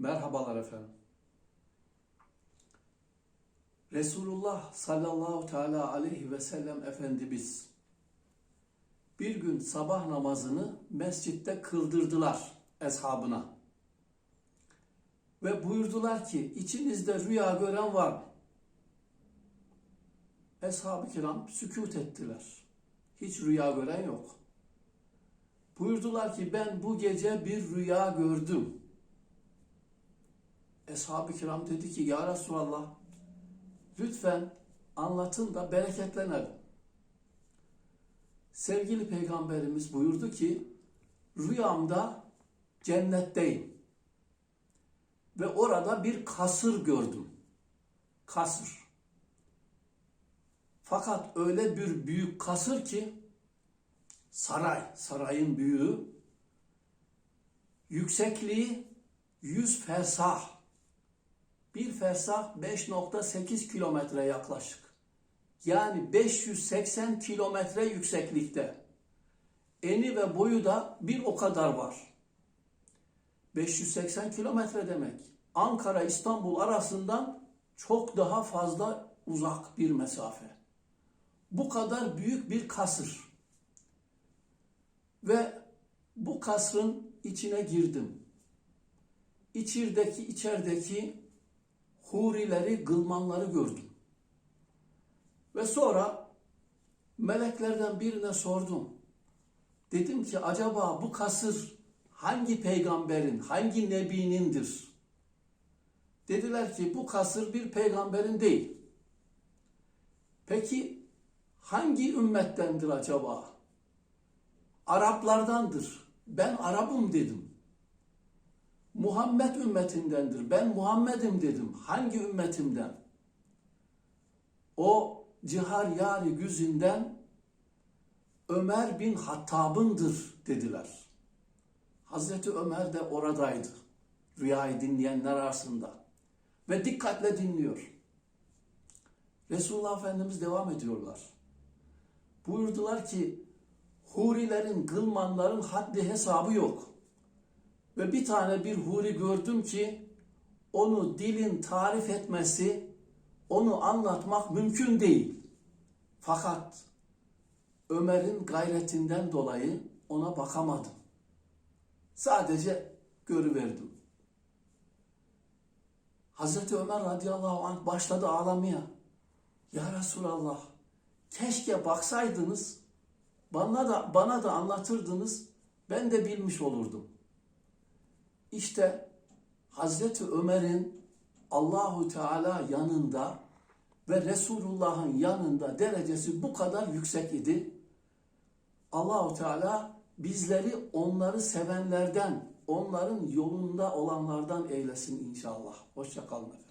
Merhabalar efendim. Resulullah sallallahu teala aleyhi ve sellem Efendimiz bir gün sabah namazını mescitte kıldırdılar eshabına. Ve buyurdular ki içinizde rüya gören var mı? Eshab-ı kiram sükut ettiler. Hiç rüya gören yok. Buyurdular ki ben bu gece bir rüya gördüm. Eshab-ı kiram dedi ki ya Resulallah lütfen anlatın da bereketlenelim. Sevgili peygamberimiz buyurdu ki rüyamda cennetteyim. Ve orada bir kasır gördüm. Kasır. Fakat öyle bir büyük kasır ki saray, sarayın büyüğü yüksekliği 100 fersah. Bir fersah 5.8 kilometre yaklaşık. Yani 580 kilometre yükseklikte. Eni ve boyu da bir o kadar var. 580 kilometre demek. Ankara İstanbul arasından çok daha fazla uzak bir mesafe. Bu kadar büyük bir kasır. Ve bu kasrın içine girdim. İçirdeki içerideki hurileri, gılmanları gördüm. Ve sonra meleklerden birine sordum. Dedim ki acaba bu kasır hangi peygamberin, hangi nebinindir? Dediler ki bu kasır bir peygamberin değil. Peki hangi ümmettendir acaba? Araplardandır. Ben Arap'ım dedim. Muhammed ümmetindendir. Ben Muhammed'im dedim. Hangi ümmetimden? O cihar yari güzünden Ömer bin Hattab'ındır dediler. Hazreti Ömer de oradaydı. Rüyayı dinleyenler arasında. Ve dikkatle dinliyor. Resulullah Efendimiz devam ediyorlar. Buyurdular ki hurilerin, gılmanların haddi hesabı yok. Ve bir tane bir huri gördüm ki onu dilin tarif etmesi, onu anlatmak mümkün değil. Fakat Ömer'in gayretinden dolayı ona bakamadım. Sadece görüverdim. Hazreti Ömer radıyallahu anh başladı ağlamaya. Ya Resulallah keşke baksaydınız bana da bana da anlatırdınız ben de bilmiş olurdum. İşte Hazreti Ömer'in Allahu Teala yanında ve Resulullah'ın yanında derecesi bu kadar yüksek idi. Allahu Teala bizleri onları sevenlerden, onların yolunda olanlardan eylesin inşallah. Hoşça kalın efendim.